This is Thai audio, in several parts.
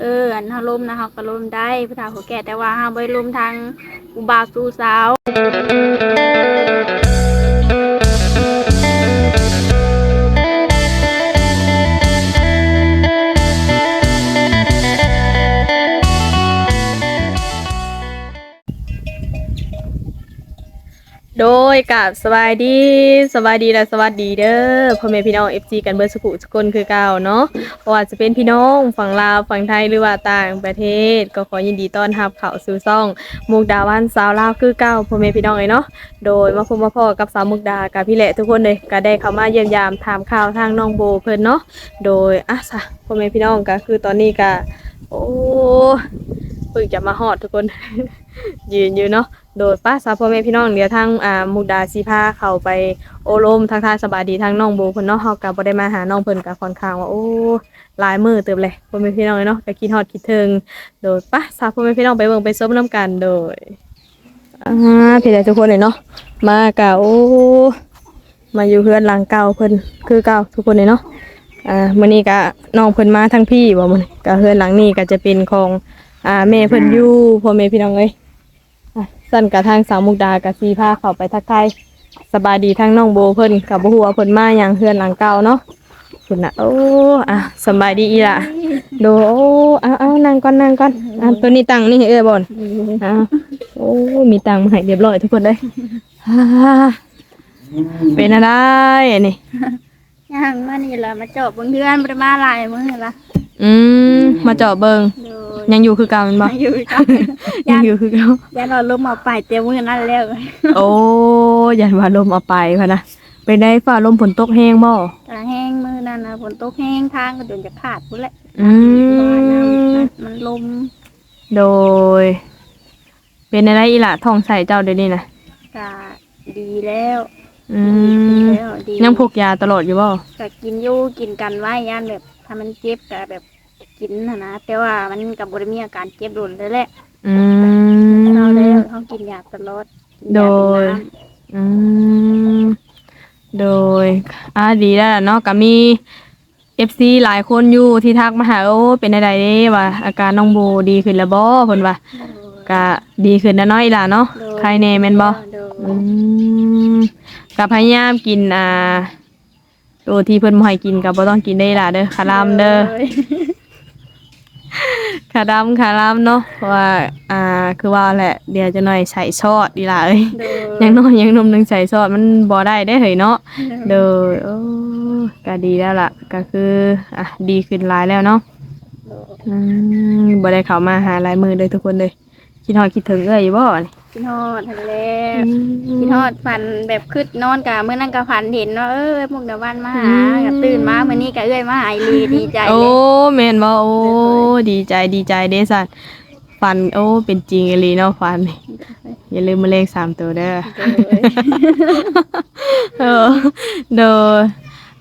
เอออันเฮาล้มนะเฮาก็ล้มได้ผู้เฒ่าผู้แก่แต่ว่าเฮาบ่ได้ล้มทางอุบาสู่สาว โดยกับสบายดีสบายดีและสวัสดีเด้อพ่อแม่พี่น้อง FG กันเบิร์สุขุสกลคือเก่าเนาะเพราะว่าจะเป็นพี่น้องฝั่งลาวฝั่งไทยหรือว่าต่างประเทศ ก็ขอยินดีต้อนรับเข้าสู่ซ่อง มุกดาวันสาวลาวคือเก่าพ่อแม่พี่น้องเลยเนาะโดยมาพบมาพ่อกับสาวมุกดากับพี่แหละทุกคนเลยก็ได้เข้ามาเยี่ยมยามถามข่าวทางน้องโบเพิ่นเนาะโดยอะซะพ่อแม่พี่น้องก็คือตอนนี้ก็โอ้เพิ่งจะมาฮอดทุกคน ยืนอยู่เนาะโดยป้าสาวพ่อแม่พี่น้องเดี๋ยวทางอ่ามุกดาสีพาเข้าไปโอโลมทางทายสบายดีทางน้องโบเพิ่นเนาะเฮาก็บ่ได้มาหาน้องเพิ่นก็ค่อนข้างว่าโอ้หลายมื้อเติบเลยพ่อแม่พี่น้องเนาะก็คิดฮอดคิดถึงโดยป้าสาวพ่อแม่พี่น้องไปเบิ่งไปซบน้ำกันโดยอ่าพี่ได้ทุกคนเลยเนาะมาก็โอ้มาอยู่เฮือนหลังเก่าเพิ่นคือเก่าทุกคนเลยเนาะอ่ามื้อนี้ก็น้องเพิ่นมาทั้งพี่บ่มื้อนี้ก็เฮือนหลังนี้ก็จะเป็นของอ่าแม่เพิ่นอยู่พ่อแม่พี่น้องเอ้ย สั่นกับทางสาวมุกดากับซีพาเข้าไปทักทายสบายดีทางน้องโบเพิ่นกับบ่ฮู้ว่าเพิ่นมาหยังเฮือนหลังเก่าเนาะคุณน่ะโอ้อะสำบายดีอีล่ะโดโอ้เอาเอานั่งก่อนนั่งก่อนอะตัวนี้ตังค์นี่ให้เอ้ยบ่นอะโอ้มีตังค์มาให้เรียบร้อยทุกคนเลยฮ่าเป็นอะไรอันนี้ย่างมานี่ล่ะมาเจาะเบิ่งเฮือนบ่ได้มาหลายมื้อล่ะอืมมาเจาะเบิงโด ยยังอยู่คือเก่าแม่นบ่มาอยู่กันยังอยู่คือเก่าย่านเราล้มเอาไปเต็มมื้อนั้นแล้วโอ้ยันว่าลมเอาไปพะนะเป็นได้ฟ้าลมฝนตกแห้งบ่กะแห้งมื้อนั้นน่ะฝนตกแห้งทางก็จนจะขาดพุ่นแหละอืมมันลมโดย เป็นอะไรอีหละท้องใส่เจ้าเดี๋ยวนี้นะกะดีแล้วอืมดีแล้วดียังพกยาตลอดอยู่บ่ก็กินอยู่กินกันไว้ย่านแบบถ้ามันเจ็บก็แบบ กินนะนะแต่ว่ามันกับบริมีอาการเจ็บรุนเลยแหละอืมเราแล้วเขากินยาตลอดกินโดยาเป็นยน้อืมโดยอ่าดีแล้วล่ะเนาะก็มี FC หลายคนอยู่ที่ทักมาหาโอ้เป็นอะไรเด้ว่า อาการน้องโบดีขึ้นแล้วบ่เพิ่นว่าำก็ดีขึ้นแล้วเนาะอีหล่ะเนาะโดยใครแน่แม่นบ่ โดยอืมก็พยายามกินอ่าตัวที่เพิ่นบ่ให้กินก็บ่ต้องกินได้ล่ะเด้อคารามเด้อโย คารามคารามเนาะเพราะว่าอ่าคือว่าแหละเดี๋ยวจะหน่อยใส่ซอสดีล่ะเอ้ยโดยังน้อยยังหนมหนึงใส่ซอสมันบ่ได้ได้เฮ้ยเนาะเด้อโอ้ก็ดีแล้วล่ะก็คืออะดีขึ้นหลายแล้วเนาะโดยอืมบ่ได้เข้ามาหาหลายมื้อเลยทุกคนเลยคิดฮอดคิดถึงเอ้ยอยู่บ่นี่ กินฮอดทันแล้วกินฮอดฝันแบบคืดนอนกะเมื่อนั้นกะฝันเห็นว่าเออพวกเดาวันมาหาก็ตื่นมามื้อนี้กะเอ้ยมาหาอีหลีดีใจโอ้เลยแม่นบ่โอ้เลยดีใจดีใจเด้สัตว์ฟันโอ้เป็นจริงอีหลีเนาะฟันนี่อย่าลืมมาเลขสามตัวเด้อโดยเออเด้อ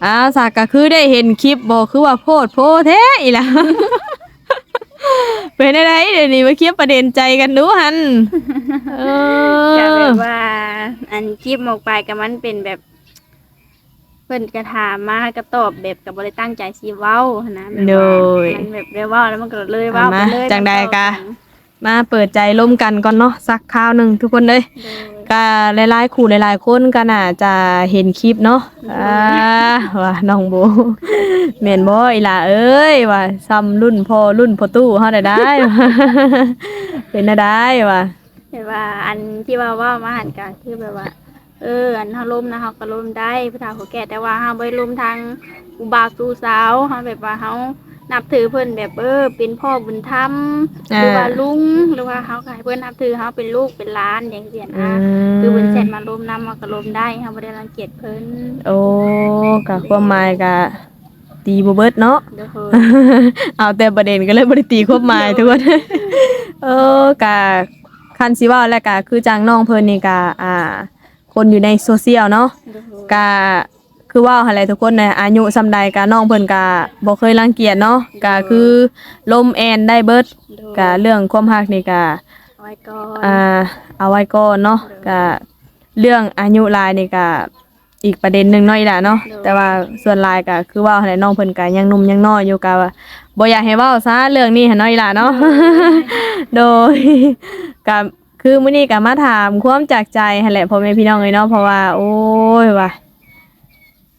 อ่าสากก็คือได้เห็นคลิปบ่คือว่าโพดโพแท้อีหล่ะเป็นอะไรเดี๋ยวนี้มาเคลียร์ประเด็นใจกันดูหัน เอก็แบอบว่า อันคลิปออกไปก็มันเป็นแบบ เพิ่นกระถามมาก็ตอบแบบกับบริตั้งใจสิเว้าหั้นนะแบบว่ามันแบบได้เว้าแล้วมันก็เลยเว้าไปเลยจังใดกะ มาเปิดใจร่วมกันก่อนเนาะสักคราวหนึ่งทุกคนเลย โดย ก็หลายๆคู่หลายๆคนก็น่าจะเห็นคลิปเนาะอ่าว่าน้องโบแม่นบ่อีหล่าเอ้ยว่าซ้ำรุ่นพ่อรุ่นพ่อตู้เฮาได้ได้ เป็นได้ได้ว่า เห็นว่าอันที่ว่าเว่ามาหันกันคือแบบว่า เออ อันเฮาล้มนะเฮาก็ล้มได้ผู้เฒ่าผู้แก่แต่ว่าเฮาบ่ได้ล้มทางอุบาสู่สาวเฮาแบบว่าเฮานับถือเพิ่นแบบเออเป็นพ่อบุญธรรมหรือว่าลุงหรือว่าเฮาก็ให้เพิ่นนับถือเฮาเป็นลูกเป็นหลานอย่างเงี้ยอืนะมคือเพิ่นเสร็จมาล้มนำเฮาก็ล้มได้เฮาบ่ได้รังเกียจเพิ่นโอ้ก็ความหมายก็ตีบ่เบิดเนาะเด้อเพิ่นเอาแต่ประเด็นก็เลยบ่ได้ตีความหมายทุกคนเออกะ คันสิเว่าแล้วก็คือจังน้องเพิ่นนี่ก็อ่า คนอยู่ในโซเชียลเนาะเด้อเพิ่นกะคือว่าอะไรทุกคนนะอายุสำใดกะน้องเพิ่นกะบ่เคยรังเกียจเนาะกะคือลมแอนได้เบิดเด้อกะเรื่องความรักนี่กะเอาไว้ก่อนอ่าเอาไว้ก่อนเนาะกะเรื่องอายุหลายนี่กะ อีกประเด็นหนึงเนาะอีหล่ะเนาะแต่ว่าส่วนหลายกะคือว่าอะไรน้องเพิ่นกะยังหนุ่มยังน้อยอยู่กะบบ่อยากให้เว้าซะเรื่องนี้หั่นเนาะอีหล่ะเนาะ โดยก็คือมื้อนี้ก็มาถามความจากใจหั่นแหละพ่อแม่พี่น้องเอ้ยเนาะเพราะว่าโอ้ยว่า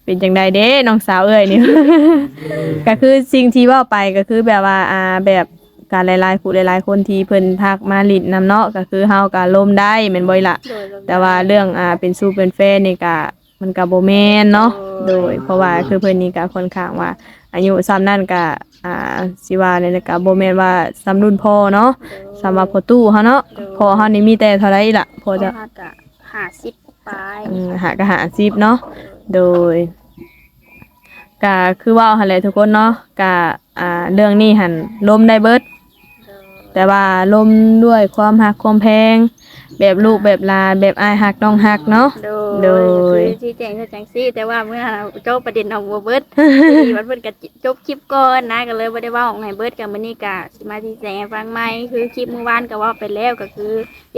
เป็นจังใดเด้น้องสาวเอ้ยนี่ ก็คือสิ่งที่เว้าไปก็คือแบบว่าอ่าแบบการหลายๆผู้หลายๆ คนที่เพิ่นทักมาลิดนํเนาะก็คือเฮาก็ล่มได้แม่นบ่อีหล่ะ โดยแต่ว่าเรื่องอ่าเป็นสู้เป็นแฟนนี่ก็ มันก็บ่แม่นเนาะโดย เพราะว่าคือเพิ่นนี่ก็ค่อนข้างว่า อายุซ้ำนั่นก็อ่าสิว่าเนี่ยก็บ่แม่นว่าซ้ำรุ่นพ่อเนาะสำหรับพ่อตู้เฮาเนาะพ่อเฮานี่มีแต่เท่าไหร่ล่ะพ่อพอจะจะกะหาสิบปลายอืมหาก็หา10เนาะโดยก็คือเว้าหั่นแหละทุกคนเนาะก็อ่าเรื่องนี้หั่นล้มได้เบิดแต่ว่าล้มด้วยความฮักความแพง แบบลูกแบบหลานแบบอายฮักน้องฮักเนาะ โดโดยคือชี้แจงคือจังซี่ แต่ว่าเมื่อเจ้าประเด็นเอาบ่เบิดที่วันเพิ่นก็จบคลิปก่อนนะก็เลยบ่ได้เว้าของให้เบิดกับมื้อนี้ก็สิมาชี้แจงให้ฟังใหม่คือคลิปเมื่อวานก็เว่าไปแล้วก็คือ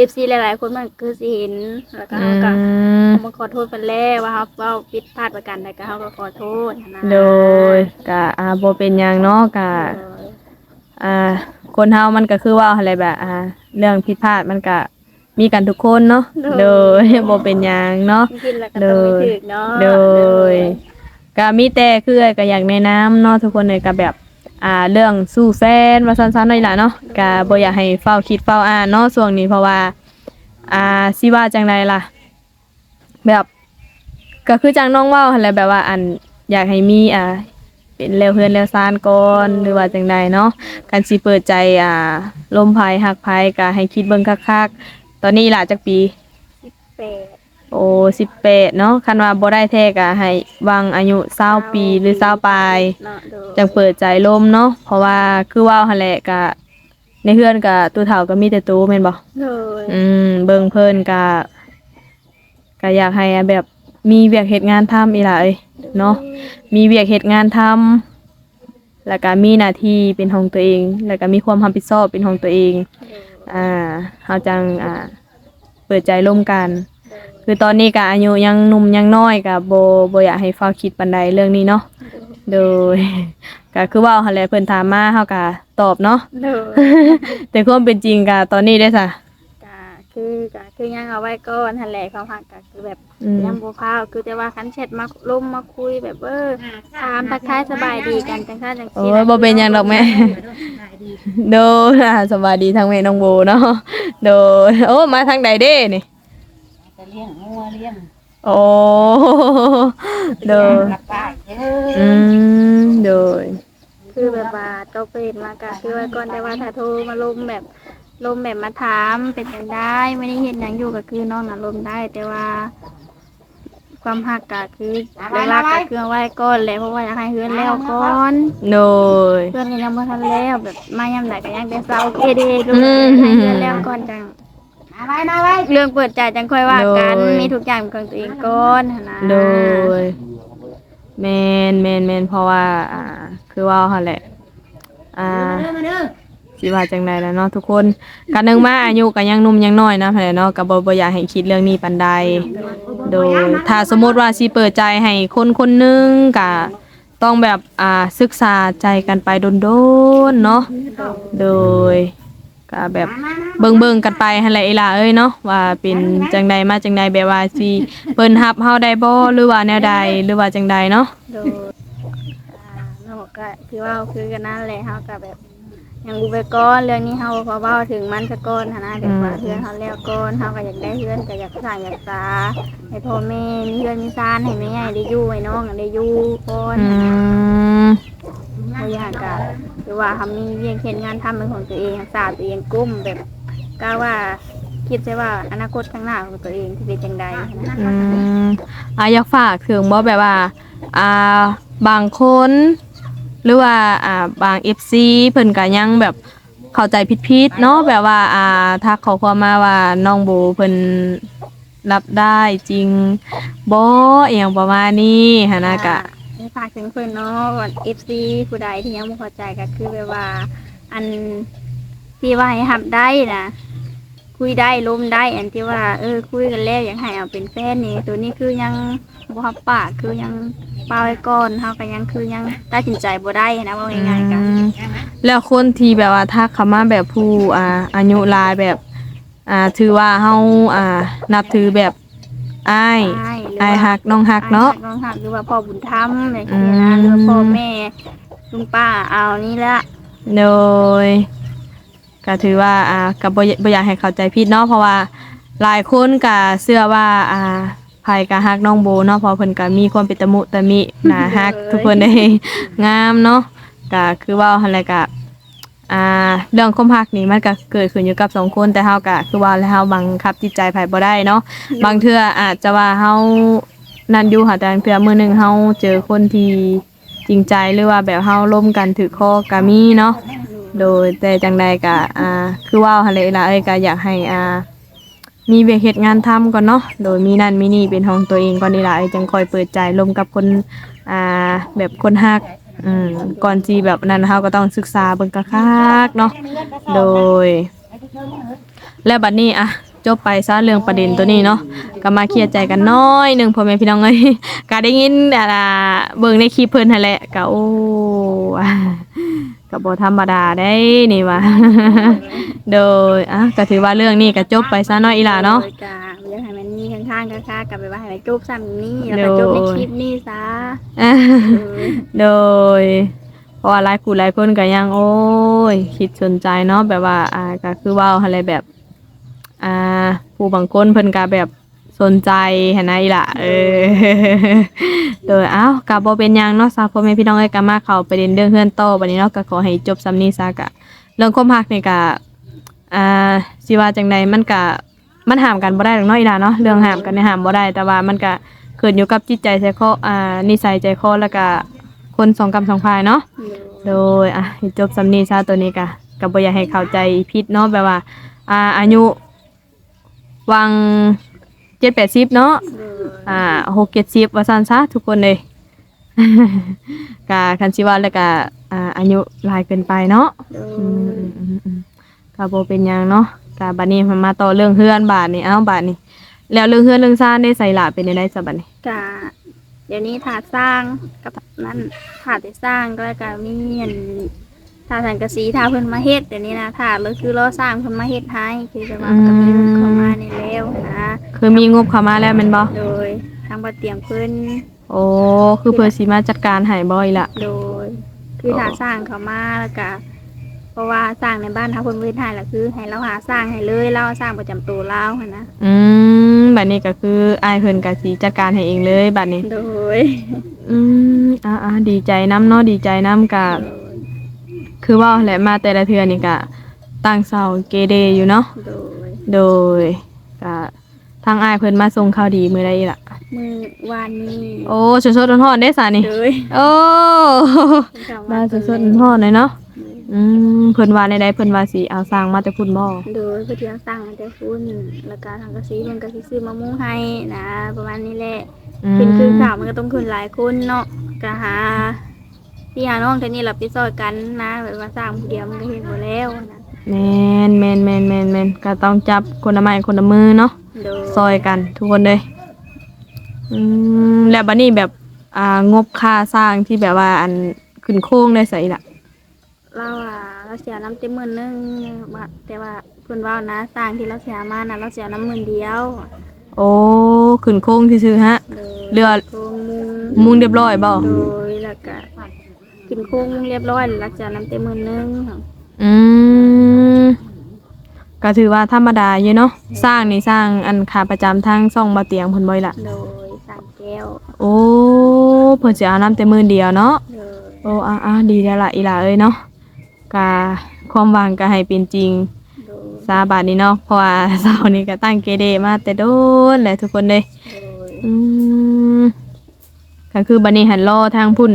FC หลายๆ คนมันคือสิเห็นแล้วก็อืเฮาก็มมาขอโทษเพิ่นแล้วว่าเฮาเว้าผิดพลาดประการใดก็เฮาก็ขอโทษนะโดยก็อ่าบ่เป็นหยังเนาะก็โดย อ่า คนเฮามันก็คือว่าอะไรแบบอ่า เรื่องผิดพลาดมันก็ มีกันทุกคนเนาะโดยบ่เป็นหยังเนาะกินแล้วก็ต้องไม่ถึกเนาะโดยก็มีแต่คือเอ้ยก็อยากแนะนำเนาะทุกคนเลยก็แบบอ่าเรื่องสู้แฟนว่าซั่นๆหน่อยล่ะเนาะก็บ่อยากให้เฝ้าคิดเฝ้าอ่านเนาะช่วงนี้เพราะว่าอ่าสิว่าจังไดล่ะ แบบก็คือจังน้องเว้าหั่นแหละแบบว่าอันอยากให้มีอ่าเป็นแล้วเพื่อนแล้วซานก่อนหรือว่าจังใดเนาะการสิเปิดใจอ่าลมภายหักภายก็ให้คิดเบิ่งคักๆ ตอนนี้ล่ะจักปี18โอ้18เนาะคันว่าบ่ได้แท้ก็ให้วางอายุ20ปีหรือ20ปลายเนาะโดยจังเปิดใจลมเนาะเพราะว่าคือว่าหั่นแหละก็ในเฮือนก็ตู้เฒ่าก็มีแต่ตู้แม่นบ่ โดยอืมเบิ่งเพิ่นก็ก็อยากให้แบบมีเวียกเฮ็ดงานทำอีหล่ะเอ้ยเนาะมีเวียกเหตุงานทำแล้วก็มีหน้าที่เป็นของตัวเอง แล้วก็มีความรับผิดชอบเป็นของตัวเอง อ่าเฮาจังอ่าเปิดใจร่วมกัน คือตอนนี้ก็อายุยังหนุ่มยังน้อยก็บ่บ่อยากให้เฝ้าคิดปานใดเรื่องนี้เนาะโดยก็คือว่าหั่นแหละเพิ่นถามมาเฮาก็ตอบเนาะ โดย แต่ความเป็นจริงก็ตอนนี้ได้ซะก็ คือก็คือยังเอาไว้ก่อนหั่นแหละความหักก็คือแบบอืม ยังบ่พาวคือแต่ว่าคันแชทมาล่มมาคุยแบบเออถามทักทายสบายดีกันจังซั่นจังโอ้ซี่ยบ่เป็นหยังดอกแม่ โดยอ่าสวัสดีทางแม่น้องโบเนาะโดยโอ้มาทางใดเด้นี่จะเลี้ยงงัวเลี้ยงโอ้โดยกลับบ้านเด้ออืมโดยคือแบบว่าโตเปิดมาก็คือไว้ก่อนแต่ว่าถ้าโทรมาลมแบบ ลมแบบมาถามเป็นจังได้ไม่ได้เห็นหยังอยู่ก็คือน้องน่ะลมได้ แต่ว่า ความหักก็คือเวลาก็คือเอาไว้ก่อนแหละเพราะว่าอยากให้เฮือนแล้วก่อนโดย เพื่อนก็ยังบ่ทันแล้วแบบมายามใดก็ยังแต่เศร้าโอเคเด้ดูอืม ให้เฮือนแล้วก่อนจัง มาไว้มาไว้เรื่องเปิดใจจังค่อยว่ากันโดย มีทุกอย่างเป็นของตัวเองก่อนหั้นนะโดยแมนแมนแมนเพราะว่า อ่า คือว่าหั่นแหละ อ่าเด้อมาเด้อ สิว่าจังใดแล่ะเนาะทุกคนกันนึงมาอายุก็ยังหนุ่มยังน้อยนะแพ่เนาะก็บ่บ่อยากให้คิดเรื่องนี้ปานใดโดยถ้าสมมติว่าสิเปิดใจให้คนคนหนึงก็ต้องแบบอ่าศึกษาใจกันไปโดนๆเนาะโดยก็แบบเบิ่งเบิ่งๆกันไปหั่นแหละอีหล่าเอ้ยเนาะว่าเป็นจังใดมาจังใดแบบว่าสิเพิ่นรับเฮาได้บ่หรือว่าแนวใดหรือว่าจังใดเนาะโดยอ่าเราก็คือว่าคือกันนั่นแหละเฮาก็แบบ ยังอุไปก่อนเรื่องนี้เฮาพอเว้าถึงมันซะก่อนหั้นนะแบบว่าเฮือนเฮาแล้วก่อนเฮาก็อยากได้เฮือนก็อยากสร้างอยากสาให้พ่อแม่มีเฮือนมีซานให้แม่ใหญ่ได้อยู่ให้น้องได้อยู่ก่อนอืหั้นะมบ่อยากก็คือว่าทำมีเวียงเฮ็ดงานทำเป็นของตัวเองรักษาตัวเองกุ้มแบบกล้าว่าคิดใช่ว่าอนาคตข้างหน้าของตัวเองที่เป็นจังใดนนะอืมอะอยากฝากถึงบ่แบบว่า อ่า บางคน หรือว่าอ่าบาง FC เพิ่นก็ยังแบบเข้าใจผิดๆเนาะแบบว่าอ่าทักขอความมาว่าน้องโบเพิ่นรับได้จริงบ่อหยังประมาณนี้หันนะกะ ฝากถึงเพื่อนเนาะก่อน FC ผู้ใดที่ยังไม่เข้าใจก็คือแบบว่า อันที่ว่าให้หับได้นะ คุยได้ลมได้อันที่ว่า เออ คุยกันแล้วอยากให้เอาเป็นแฟนนี่ตัวนี้คือยังบ่ฮับปากคือยังป้าไว้ก่อนเฮาก็ยังคือยังตัดสินใจบ่ได้นะว่าง่ายๆกันอืมแล้วคนที่แบบว่าทักเขามาแบบผู้อ่าอายุหลายแบบอ่าถือว่าเฮาอ่านับถือแบบอ้ายอ้ายหรืออ้ายว่าฮักน้องฮักเนาะอ้ยน้องหักหรือว่าพ่อบุญธรรมอะไรอย่างเงี้ยนะหรือว่าพ่อแม่ลุงป้าเอานี่ละโดย ก็ถือว่าอ่าก็บ่บ่อยากให้เข้าใจผิดเนาะเพราะว่าหลายคนก็เชื่อว่าอ่าไผก็ฮักน้องโบเนาะเพราะเพิ่นก็มีความเป็นตะมุตะมิน่าฮักทุกคนได้งามเนาะก็คือว่าหั่นแหละก็อ่าเรื่องความฮักนี่มันก็เกิดขึ้นอยู่กับสองคนแต่เฮาก็คือว่าแล้วเฮาบังคับจิตใจไผบ่ได้เนาะบางเทื่ออาจจะว่าเฮานั่นอยู่ค่ะแต่บางเทื่อมื้อหนึงเฮาเจอคนที่จริงใจหรือว่าแบบเฮาร่วมกันถือคอก็มีเนาะ โดยแต่จังใดก็อ่าคือว่าหั่นแหละล่ะเอ้ยก็อยากให้อ่ามีเวียกเฮ็ดงานทำก่อนเนาะโดยมีนั่นมีนี่เป็นของตัวเองก่อนนี่ล่ะเอ้ยจังค่อยเปิดใจลมกับคนอ่าแบบคนฮักอืมก่อนที่แบบนั้นเฮาก็ต้องศึกษาเบิ่งกะคักๆเนาะโดย และบัดนี้อะจบไปซะเรื่องประเด็นตัวนี้เนาะก็มาเคลียร์ใจกันน้อยหนึ่งพ่อแม่พี่น้องเอ้ยก็ได้ยินอ่าเบิ่งในคลิปเพิ่นหั่นแหละก็โอ้ ก็บ่ธรรมดาได้นี่ว่า โดยอะก็ถือว่าเรื่องนี้ก็จบไปซะเนาะอีหล่าเนาะ โดยกะอยากให้มันมีข้างๆกันค่ะกลับไปว่าให้มันจบซ้ำนี่แล้วก็จบในคลิปนี้ซะเออโดยเพราะว่าหลายคู่หลายคนก็ยังโอ้ย คิดสนใจเนาะแบบว่าอ่าก็คือเว่าอะไรแบบ อ่า ผู้บางคนเพิ่นก็แบบ สนใจหันนะอีหล่ะ เออ โดยอ้าวก็บ่เป็นหยังเนาะซาพ่อแม่พี่น้องเอ้ยก็มาเข้าประเด็นเรื่องเฮือนโตบัดนี้เนาะก็ขอให้จบซำนี้ซะกะ เรื่องความรักนี่ก็อ่าสิว่าจังใดมันก็มันห้ามกันบ่ได้หรอกเนาะอีหล่ะเนาะเรื่องห้ามกันเนี่ยห้ามบ่ได้ แต่ว่ามันก็ขึ้นอยู่กับจิตใจใจคออ่านิสัยใจคอแล้วก็คนสองกรรมสองพายเนาะ โดยอะให้จบสำนีซะตัวนี้กะก็บ่อยากให้เข้าใจผิดเนาะแบบว่า อ่าอายุวัง 7-80เนาะอ่า6-70ว่าซั่นซะทุกคนเลยกะคันสิว่าแล้วก็อ่าอายุหลายเกินไปเนาะโดอืมยอืมอืมก็บ่เป็นหยังเนาะก็บัดนี้มันมาต่อเรื่องเฮือนบาดนี้เอ้าบาดนี้แล้วเรื่องเฮือนเรื่องซ่านได้ใส่หลาเป็นได้ซะบัดนี้กะเดี๋ยวนี้ถาดสร้างกับนั่นถาดได้สร้างก็แล้วก็มีอัน ถาดสังกะสีถาเพิ่นมาเฮ็ดเดี๋ยวนี้นะถาดเลยคือรอสร้างเพิ่นมาเฮ็ดให้คือจะว่าก็มีเข้ามาในแล้วนะคือมีงบเข้ามาแล้วแม่นบ่โดยทางบ่เตรียมเพิ่นโอ้คือเพิ่นสิมาจัดการให้บ่อีหล่ะโดย คือถ้าสร้างเขามาแล้วก็เพราะว่าสร้างในบ้านถ้าคนพื้นไทยล่ะคือให้เราหาสร้างให้เลยเราสร้างประจำตัวเราหั้นนะอืมบัดนี้ก็คืออายเพิ่นก็สิจัดการให้เองเลยบัดนี้โดยอืมอ่าๆดีใจน้ำเนาะดีใจน้ำกะ คือว่าแหละมาแต่ละเทือนี่กะตั้งเสาเกเดอยู่เนาะ โดยโดยกะทางอายเพิ่นมาส่งข่าวดีมื้อใดล่ะ มือวานนี้โอ้สดๆร้อนๆได้สานี่ โดยโอ้ มาสดๆร้อนๆเลยเนาะ อืมเพิ่นว่าในใดเพิ่นว่าสิเอาสร้างมาแต่พุ่นบ่โดยเพื่อที่จะสร้างมันจะฟุ้นแล้วก็ทางกระซีมันก็สิซื้อมะม่วงให้นะ ประมาณนี้แหละ อืมขึ้นคือข่าวมันก็ต้องขึ้นหลายคนเนาะก็หา พี่หาน้องเท่านี้เราไปซอยกันนะแบบว่าสร้างผู้เดียวมันก็เห็นหมดแล้วนะแม่นแม่นแม่นแม่นแม่นก็ต้องจับคนละไม้คนละมือเนาะโดยซอยกันทุกคนเลยอืมแล้วบัดนี้แบบอ่างบค่าสร้างที่แบบว่าอันขึ้นโค้งได้ใส่ละเราอะเราเสียน้ำเต็มหมื่นหนึงว่าแต่ว่าเพิ่นว่านะสร้างที่เราเสียมานะเราเสียน้ำหมื่นเดียวโอ้ขึ้นโค้งซื่อๆฮะ โดยเรือโครงมุง มุงเรียบร้อยบ่โดยแล้วก็ กินโค้งมุงเรียบร้อยแล้วเสียน้ำเต็มหมื่นหนึงอืมก็ถือว่าธรรมดาอยู่เนาะสร้างนี่สร้างอันค่าประจำทางซ่องบ่เตียงเพิ่นบ่อยละโดยสร้างแก้วโอ้เพิ่นสิเอาน้ำแต่มื้อเดียวเนาะ โดยโอ้อ่าๆดีแล้วล่ะอีหล่าเอ้ยเนาะกะความหวังก็ให้เป็นจริง โดยซาบาดนี้เนาะเพราะว่าเสาร์นี้ก็ตั้งเกเดมาแต่โดนแหละทุกคนเลยโดยอืมก็คือบัดนี้หันรอทางพุ่น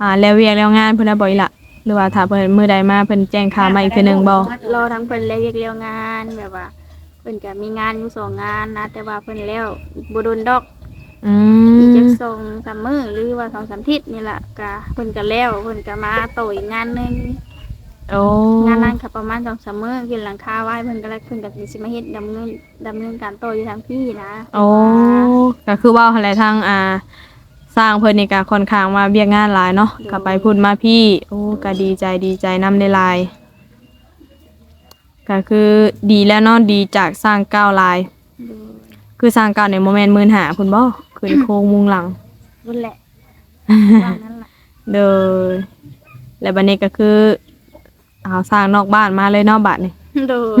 อ่าแล้วเวียกแล้วงานเพิ่นน่ะบ่อีหละหรือว่าถ้าเพิ่นมื้อใดมาเพิ่นแจ้งข่าวมาอีกเทื่อหนึงบ่รอทั้งเพิ่นแล้วเรียกเรียวงานแบบว่า เพิ่นก็มีงานอยู่สองงานนะ แต่ว่าเพิ่นแล้วบ่โดนดอกอือีกมจักสองสามมื้อหรือว่าสองสามอาทิศนี่ล่ะก็เพิ่นก็แล้วเพิ่นก็มาต่ออีกงานหนึงโอ้งานนั้นก็ประมาณสองสามมื้อกินหลังคาไว้เพิ่นก็เลยเพิ่นก็สิมาเฮ็ดดำเนินดำเนินการต่ออยู่ทางพี่นะโอ้ก็คือว่าหั่นแหละทางอ่า สร้างเพิ่นนี่ก็ค่อนข้างว่าเวียกงานหลายเนาะก็ไปพุ่นมาพี่ โอ้ก็ดีใจดีใจนำในลายก็คือดีแล้วเนาะดีจากสร้างก้าวลาย โดยคือสร้างก้าวในโมเมนต์มื่นหาคุณบ่ขึ้นโค้งมุงหลัง นั่นแหละว่านั่นแหละเด้อและบัดนี้ก็คือเอาสร้างนอกบ้านมาเลยเนาะบัดนี่ โดย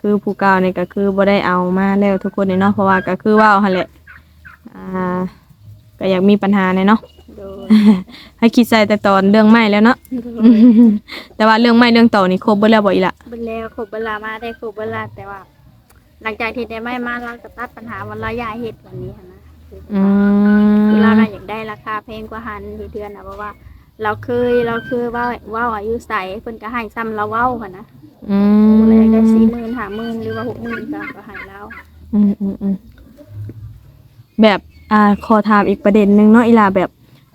คือผู้เก่านี่ก็คือบ่ได้เอามาแล้วทุกคนนี่เนาะเพราะว่าก็คือว่าหั่นแหละอ่า ก็อยากมีปัญหาแน่เนาะ โดยให้คิดใส่แต่ตอนเรื่องใหม่แล้วเนาะ โดยแต่ว่าเรื่องใหม่เรื่องเต่านี่ครบเบิดแล้วบ่อีละเบิ่แล้วครบเวลามาได้ครบเวลาแต่ว่า หลังจากที่ได้ไม่มาเราก็ตัดปัญหาวันระยะเหตุวันนี้หั้นนะคืออืคือเรามน่ะอยากได้ราคาแพงกว่าหันที่เดือนนะเพราะว่า เราเคยเราเคยเว่าเว่าอายุใส่เพิ่นก็ให้ซ้ำเราเว้าค่ะนะอืมเราอยากได้สี่หมื่นห้าหมื่นหรือว่าหกหมื่นก็ก็ให้เราอืมอืมอืมแบบ อ่าขอถามอีกประเด็นหนึ่งเนาะอีลาแบบ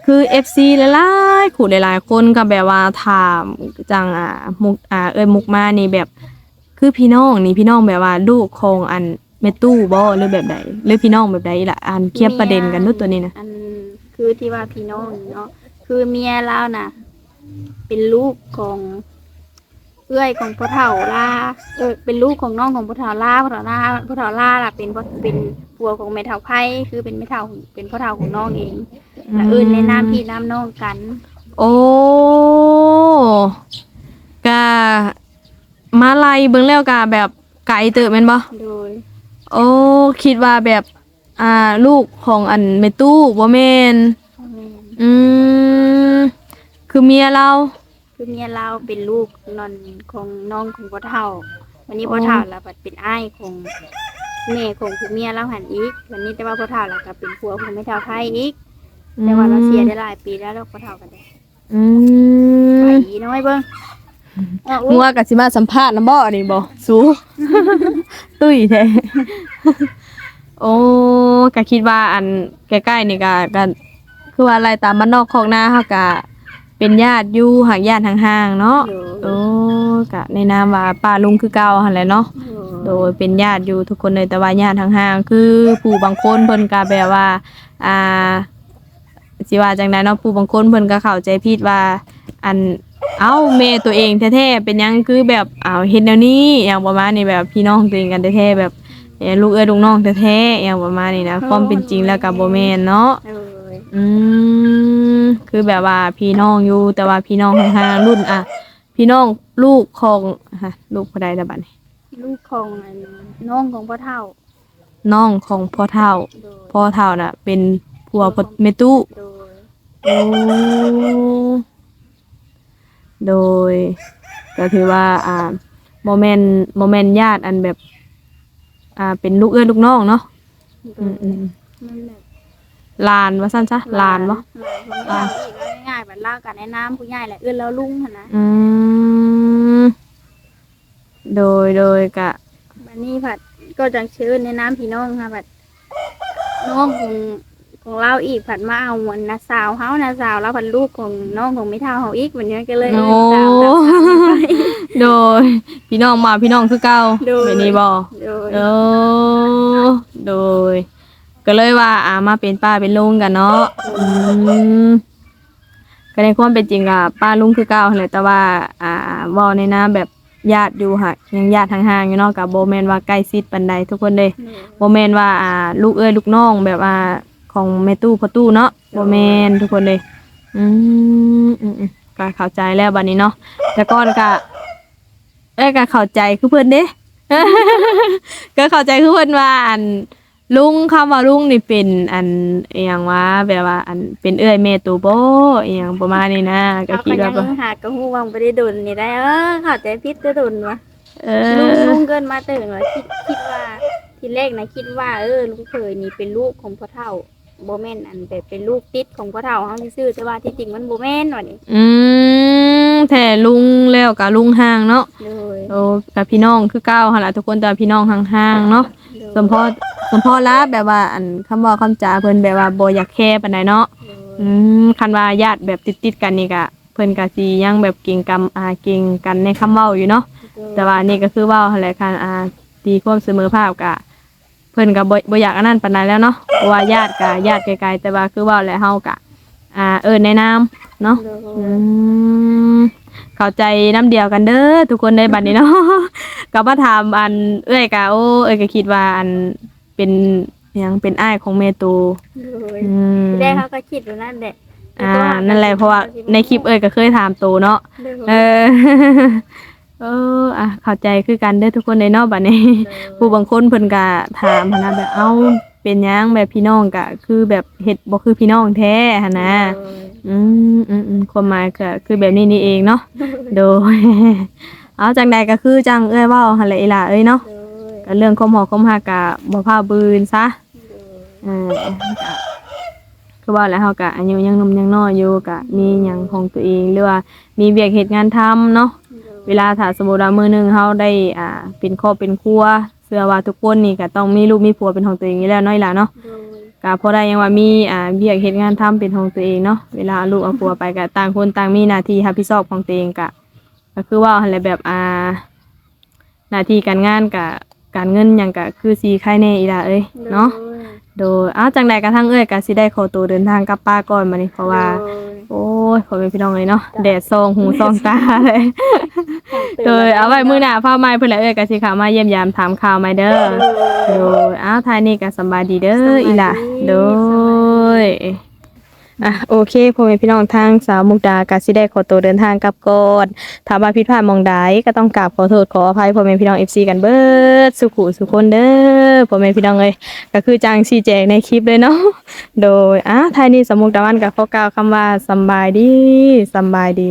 คือ FC หลายๆขู่หลายๆคนก็แบบว่าถามจังอ่ามุกอ่าเอ้ยมุกมานี่แบบ คือพี่น้องนี่พี่น้องแบบว่าลูกของอันเมตู้บ่หรือแบบใดหรือพี่น้องแบบใดล่ะอันเคลียร์ประเด็นกันนู่นตัวนี้นะอันคือที่ว่าพี่น้องเนาะคือเมียเราน่ะ เป็นลูกของ เอื้อยของพ่อเฒ่าล่าเออเป็นลูกของน้องของพ่อเฒ่าล่าพ่อเฒ่าล่าพ่อเฒ่าล่าล่ะเป็นพ่อเป็นผัวของแม่เฒ่าไผ่คือเป็นแม่เฒ่าเป็นพ่อเฒ่าของน้องเองและเอื่นในน้ำพี่น้ำน้องกัน โอ้กะมาไล่เบิ่งแล้วกะแบบไกลเติบแม่นบ่โดยโอ้คิดว่าแบบอ่าลูกของอันเมตู้บ่แม่นพ่อแม่อืมคือเมียเรา คือเมียเราเป็นลูกนอนของน้องของพ่อเฒ่า วันนี้พ่อเฒ่าเราบัดเป็นอ้ายของแม่ของผู้เมียเราหันอีก วันนี้แต่ว่าพ่อเฒ่าเราก็เป็นผัวของแม่เฒ่าไผ่อีก แต่ว่าเราเสียได้หลายปีแล้วเราพ่อเฒ่ากันได้อืไปมน้อยเบิ่งเอางัวก็สิมาสัมภาษณ์นำบ่นี่บ่สู ตุ้ยแท้ โอ้ก็คิดว่าอันใกล้ๆนี่ก็ก็คือว่าอะไรตามบ้านนอกของนาเฮาก็ เป็นญาติอยู่ห่างญาติห่างๆเนาะโดโอ้ก็ในนามว่าป้าลุงคือเก่าหั่นแหละเนาะโดยเป็นญาติอยู่ทุกคนเลยแต่ว่าญาติห่างๆคือผู้บางคนเพิ่นก็แบบว่าอ่าสิว่าจังไดเนาะผู้บางคนเพิ่นก็เข้าใจผิดว่าอันเอ้าแม่ตัวเองแท้ๆเป็นหยังคือแบบอ้าวเฮ็ดแนวนี้อย่างประมาณนี้แบบพี่น้องตัวเองกันแท้ๆแบบเอ่อลูกเอ้ยลูกน้องแท้ๆอย่างประมาณนี้นะความเป็นจริงแล้วก็บ่แม่นเนาะเอออืม คือแบบว่าพี่น้องอยู่แต่ว่าพี่น้องห่างๆรุ่นอะ พี่น้องลูกของฮะลูกผู้ใดละบัดนี้ลูกของอันน้องของพ่อเฒ่า น้องของพ่อเฒ่า โดยพ่อเฒ่าน่ะ เป็นผัวพ่อแม่ตู้โดยโอ้โดย ก็ถือว่า อ่าโมเมนต์โมเมนต์ญาติอันแบบ อ่า เป็นลูกเอื้อลูกน้องเนาะโดอืยมอืมนั่นแหละ ลานว่าสั้นซะลานบ่หลานของเราอีกแล้วง่ายๆบัดลากันในน้ำผู้ใหญ่แหละเอื้อนแล้วลุงหั่นนะอืมโดยโดยกะ บัดนี้ผัดก็จังเชิญในน้ำพี่น้องค่ะผัดน้องของของเราอีกผัดมาเอาเหมือนนาสาวเฮานาสาวแล้วผัดลูกของน้องของไม่เท่าเฮาอีกวันนี้ก็เลยโอ้เอิ้นสาวสาวสาวไป โดย พี่น้องมาพี่น้องคือเก่าโดยแบบนี้บ่โดยโอ้โดย ก็เลยว่าอ่ามาเป็นป้าเป็นลุงกันเนาะอืมก็ในความเป็นจริงอะป้าลุงคือเก่าหั่นแหละแต่ว่า อ่าเว้าในนาแบบญาติอยู่ค่ะยังญาติห่างๆอยู่เนาะกับโบแมนว่าใกล้ชิดปันใดทุกคนเลยโบแมนว่าอ่า ลูกเอ้ยลูกน้องแบบอ่าของแม่ตู้พ่อตู้เนาะโบแมนทุกคนเลยอืมอืมอืมก็เข้าใจแล้วบัดนี้เนาะแต่ก่อนก็เอ้ยก็เข้าใจคือเพื่อนเด้ ก็เข้าใจคือเพิ่นว่าอัน ลุงคำว่าลุงนี่เป็นอันอหย่างว่าแบบว่า อันเป็นเอื้อยแม่ตูโบอหย่างประมาณนี้นะก็เอาคิก็ดยัว่างหากระหู้วังไปได้ดุนนี่ได้ เออเข้าใจพิษจะดุนวะเอลุงอลุงเกินมาตื่นวะคิดคิดว่า ทีแรกนะคิดว่าเออลุงเคยนี่เป็นลูกของพ่อเฒ่าโบแมนอันแต่เป็นลูกติดของพ่อเฒ่าเขาซื่อๆแต่ว่าที่จริงมันโบแมนวะนี่อืมแต่ลุงแล้วกับลุงห่างเนาะเลยโอ้กับพี่น้องคือเก้าหั่นล่ะทุกคนแต่ว่าพี่น้องห่างๆเนาะ สมพอสมพอละแบบว่าอันคำเว่าคำจาเพิ่นแบบว่าบ่อยากแค่ปานใดเนาะอืมคันว่าญาติแบบติดๆกันนี่ก็เพิ่นก็สิยังแบบเก่งกรรมอ่าเก่งกันในคำเว้าอยู่เนาะ แต่ว่านี่ก็คือเว่าหั่นแหละค่ะอ่าตีความเสมอภาพกะ เพิ่นพิ่นก็บ่บ่อยากอันนั้นปานใดแล้วเนาะเพราะว่าญาติก็ญาติไกลๆแต่ว่าคือเว้าแล้วเฮาก็อ่า เอิ้นในนามเนาะโดอืยม เข้าใจน้ำเดียวกันเด้อทุกคนในบัดนี้เนาะก็มาถามอันเอ้ยก็โอ้เอ้ยก็คิดว่าอันเป็นหยังเป็นอ้ายของเมตูโดยอืมที่แรกเขาก็คิดอยู่นั่นแหละอ่านั่นแหละเพราะว่าในคลิปเอ้ยก็เคยถามโตเนาะโดยเออเอออะเข้าใจคือกันเด้อทุกคนในเนอกบัดนี้ ผู้บางคนเพิ่นก็ถามหั้นนะแบบเอ้า เป็นหยังแบบพี่น้องก็คือแบบเฮ็ดบ่คือพี่น้องแท้หั่นนะโดยอืมอืมอืมความหมายก็คือแบบนี้นี่เองเนาะ โดย เอาจังใดก็คือจังเอ้ยเว้าหั่นแหละอีหล่ะเอ้ยเนาะโดยก็เรื่องความหอความหักก็บ่พาบืนซะเออก็คือว่าแล้วเฮาก็อายุยังหนุ่มยังน้อยอยู่ก็มีหยังของตัวเองหรือว่ามีเวียกเฮ็ดงานทำเนาะเวลาถ้าสมมุติว่ามื้อหนึงเฮาได้อ่าเป็นครอบเป็นครัว เชื่อว่าทุกคนนี่ก็ต้องมีลูกมีผัวเป็นของตัวเองอยู่แล้วเนาะอีหล่ะเนาะโดยก็พอได้ยังว่ามีอ่าเบียกเฮ็ดงานทำเป็นของตัวเองเนาะเวลาเอาลูกเอาผัวไปก็ต่างคนต่างมีหน้าที่รับผิดชอบของตัวเองก็ก็คือว่าหั่นแหละแบบอ่าหน้าที่การงานกับการเงินหยังก็คือสีใครแน่อีหล่ะเอ้ยเนาะ โดยอ้าวจังใดกระทั่งเอ้ยก็สิได้ขอตัวเดินทางกลับป้าก่อนมานี่เพราะว่า โอ้ยขอเป็นพี่น้องเลยเนาะแดดซองหูซองตาเลยโดยเอาไว้มื้อหน้าฟ้าไม้เพิ่นแหละเอ้ยก็สิเข้ามาเยี่ยมยามถามข่าวใหม่เด้อโดยอ้าวทายนี่ก็สำบายดีเด้ออีหล่ะโดย อะโอเคพ่อแม่พี่น้องทางสาวมุกดากาสิได้ขอตัวเดินทางกลับก่อนถ้าว่าผิดพลาดมองใดก็ต้องกราบขอโทษขออภัยพ่อแม่พี่น้องเอฟซีกันเบิดสุขุสุคนเด้อพ่อแม่พี่น้องเลยก็คือจังชี้แจงในคลิปเลยเนาะโดยอะทายนี่สาวมุกดาวันกับข้อกล่าวคำว่าสบายดีสบายดี